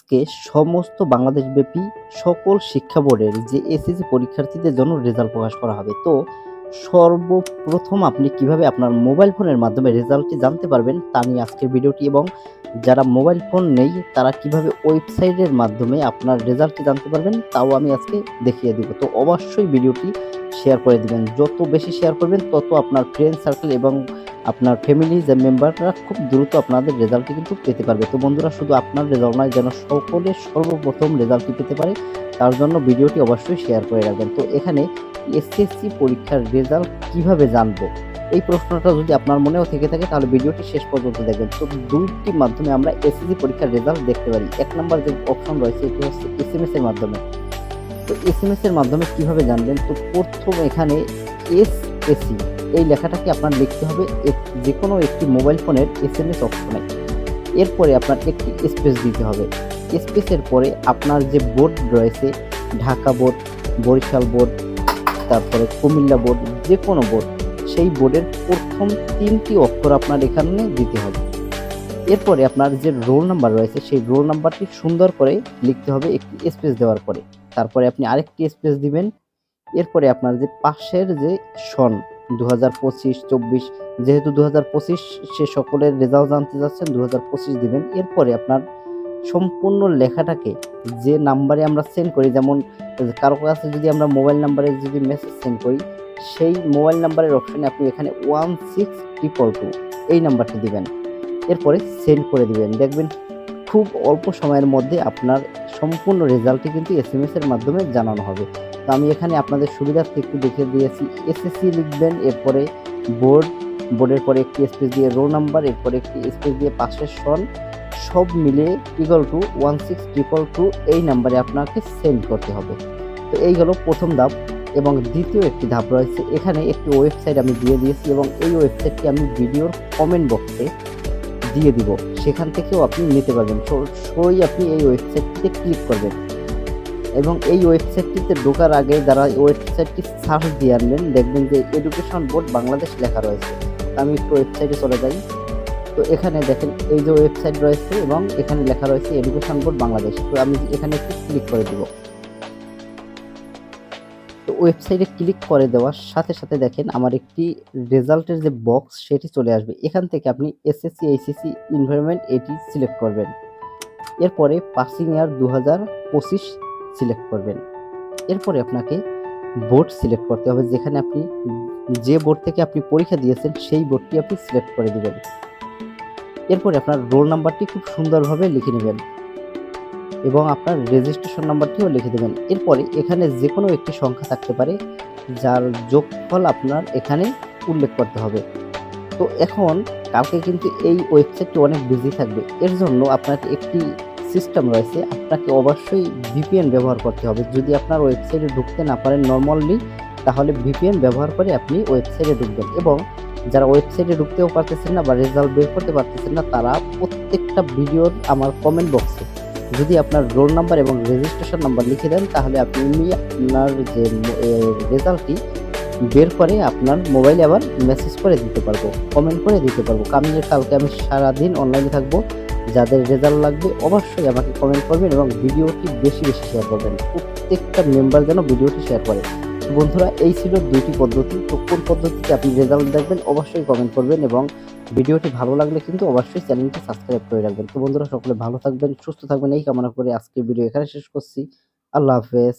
আজকে সমস্ত বাংলাদেশব্যাপী সকল শিক্ষা বোর্ডের যে এসএসসি পরীক্ষার্থীদের জন্য রেজাল্ট প্রকাশ করা হবে। তো সর্বপ্রথম আপনি কীভাবে আপনার মোবাইল ফোনের মাধ্যমে রেজাল্টটি জানতে পারবেন তা নিয়ে আজকের ভিডিওটি এবং যারা মোবাইল ফোন নেই, তারা কীভাবে ওয়েবসাইটের মাধ্যমে আপনার রেজাল্টটি জানতে পারবেন তাও আমি আজকে দেখিয়ে দিব। তো অবশ্যই ভিডিওটি শেয়ার করে দিবেন। যত বেশি শেয়ার করবেন, তত আপনার ফ্রেন্ড সার্কেল এবং আপনার ফ্যামিলি যে মেম্বাররা খুব দ্রুত আপনাদের রেজাল্টটি কিন্তু পেতে পারবে। তো বন্ধুরা, শুধু আপনার রেজাল্ট নয়, যেন সকলে সর্বপ্রথম রেজাল্টটি পেতে পারে, তার জন্য ভিডিওটি অবশ্যই শেয়ার করে রাখবেন। তো এখানে এসএসসি পরীক্ষার রেজাল্ট কীভাবে জানব? এই প্রশ্নটা যদি আপনার মনেও থেকে থাকে, তাহলে ভিডিওটি শেষ পর্যন্ত দেখবেন। তো দুইটি মাধ্যমে আমরা এসএসসি পরীক্ষার রেজাল্ট দেখতে পারি। এক নম্বর যে অপশন রয়েছে, এটি হচ্ছে এসএমএস এর মাধ্যমে। তো এসএমএস এর মাধ্যমে কীভাবে জানবেন? তো প্রথম এখানে এসএসসি এই লেখাটাকে আপনার লিখতে হবে যে কোনো একটি মোবাইল ফোনের এসএমএস অপশনে এরপরে আপনার একটি স্পেস দিতে হবে। স্পেসের পরে আপনার যে বোর্ড রয়েছে, ঢাকা বোর্ড বরিশাল বোর্ড তারপরে কুমিল্লা বোর্ড যে কোনো বোর্ড সেই বোর্ডের প্রথম তিনটি অক্ষর আপনার এখানে দিতে হবে। এরপরে আপনার যে রোল নাম্বার রয়েছে, সেই রোল নাম্বারটি সুন্দর করে লিখতে হবে একটি স্পেস দেওয়ার পরে। তারপরে আপনি আরেকটি স্পেস দিবেন। এরপরে আপনার যে পাশের যে সন দু হাজার পঁচিশ, চব্বিশ। যেহেতু দু হাজার পঁচিশ সে সকলের রেজাল্ট জানতে যাচ্ছেন দু হাজার পঁচিশ দিবেন। এরপরে আপনার সম্পূর্ণ লেখাটাকে যে নাম্বারে আমরা সেন্ড করি, যেমন কারও কাছে যদি আমরা মোবাইল নাম্বারে যদি মেসেজ সেন্ড করি, সেই মোবাইল নাম্বারের অপশনে আপনি এখানে ওয়ান সিক্স ট্রিপল টু এই নাম্বারটি দিবেন। এরপরে সেন্ড করে দিবেন। দেখবেন খুব অল্প সময়ের মধ্যে আপনার সম্পূর্ণ রেজাল্টটি কিন্তু এস এম এর মাধ্যমে জানানো হবে। তো আমি এখানে আপনাদের সুবিধার্থে একটু দেখে দিয়েছি। এসএসসি লিখবেন, এরপরে বোর্ড, বোর্ডের পরে একটি স্পেস দিয়ে রোল নাম্বার এরপরে একটি স্পেস দিয়ে পাশের সন, সব মিলে equal to one six triple two এই নাম্বারে আপনাকে সেন্ড করতে হবে। তো এই হলো প্রথম ধাপ এবং দ্বিতীয় একটি ধাপ রয়েছে। এখানে একটি ওয়েবসাইট আমি দিয়ে দিয়েছি এবং এই ওয়েবসাইটটি আমি ভিডিওর কমেন্ট বক্সে দিয়ে দিব। সেখান থেকেও আপনি নিতে পারবেন। সই আপনি এই ওয়েবসাইটটিতে ক্লিক করবেন। এবং এই ওয়েবসাইটটিতে ঢোকার আগে যারা ওয়েবসাইটটি সার্চ দিয়ে আনবেন, দেখবেন যে এডুকেশন বোর্ড বাংলাদেশ লেখা রয়েছে। আমি একটু ওয়েবসাইটে চলে যাই। তো এখানে দেখেন, এই যে ওয়েবসাইট রয়েছে এবং এখানে লেখা রয়েছে এডুকেশন বোর্ড বাংলাদেশ। তো আমি এখানে একটু ক্লিক করে দিব। তো ওয়েবসাইটে ক্লিক করে দেওয়ার সাথে সাথে দেখেন আমার একটি রেজাল্টের যে বক্স সেটি চলে আসবে। এখান থেকে আপনি এসএসসি এইচএসসি এনভায়রনমেন্ট এটি সিলেক্ট করবেন। এরপরে পাসিং ইয়ার দু হাজার পঁচিশ সিলেক্ট করবেন। এরপরে আপনাকে বোর্ড সিলেক্ট করতে হবে, যেখানে আপনি যে বোর্ড থেকে আপনি পরীক্ষা দিয়েছেন সেই বোর্ডটি আপনি সিলেক্ট করে দিবেন। এরপরে আপনার রোল নাম্বারটি খুব সুন্দরভাবে লিখে নেবেন। এবং আপনার রেজিস্ট্রেশন নাম্বারটিও লিখে দেবেন। এরপরে এখানে যে কোনো একটি সংখ্যা থাকতে পারে, যার যোগফল আপনার এখানে উল্লেখ করতে হবে। তো এখন কালকে কিন্তু এই ওয়েবসাইটটি অনেক বিজি থাকবে। এর জন্য আপনাকে একটি সিস্টেম রয়েছে, আপনাকে অবশ্যই ভিপিএন ব্যবহার করতে হবে। যদি আপনার ওয়েবসাইটে ঢুকতে না পারেন নর্মালি তাহলে ভিপিএন ব্যবহার করে আপনি ওয়েবসাইটে ঢুকবেন এবং যারা ওয়েবসাইটে ঢুকতেও পারতেছেন না বা রেজাল্ট বের করতে পারতেছেন না, তারা প্রত্যেকটা ভিডিওর আমার কমেন্ট বক্সে যদি আপনার রোল নাম্বার এবং রেজিস্ট্রেশন নাম্বার লিখে দেন, তাহলে আপনি আপনার যে রেজাল্টটি বের করে আপনার মোবাইলে আবার মেসেজ করে দিতে পারব কমেন্ট করে দিতে পারব। কামিং কালকে আমি সারাদিন অনলাইনে থাকব, যাদের রেজাল্ট লাগবে অবশ্যই আমাকে কমেন্ট করবেন এবং ভিডিওটি বেশি বেশি শেয়ার করবেন। প্রত্যেকটা মেম্বার যেন ভিডিওটি শেয়ার করে। বন্ধুরা, এই ছিল দুইটি পদ্ধতি। তো কোন পদ্ধতিতে আপনি রেজাল্ট দেখবেন অবশ্যই কমেন্ট করবেন এবং ভিডিওটি ভালো লাগলে কিন্তু অবশ্যই চ্যানেলটি সাবস্ক্রাইব করে রাখবেন। তো বন্ধুরা, সকলে ভালো থাকবেন, সুস্থ থাকবেন, এই কামনা করে আজকের ভিডিও এখানে শেষ করছি। আল্লাহ হাফেজ।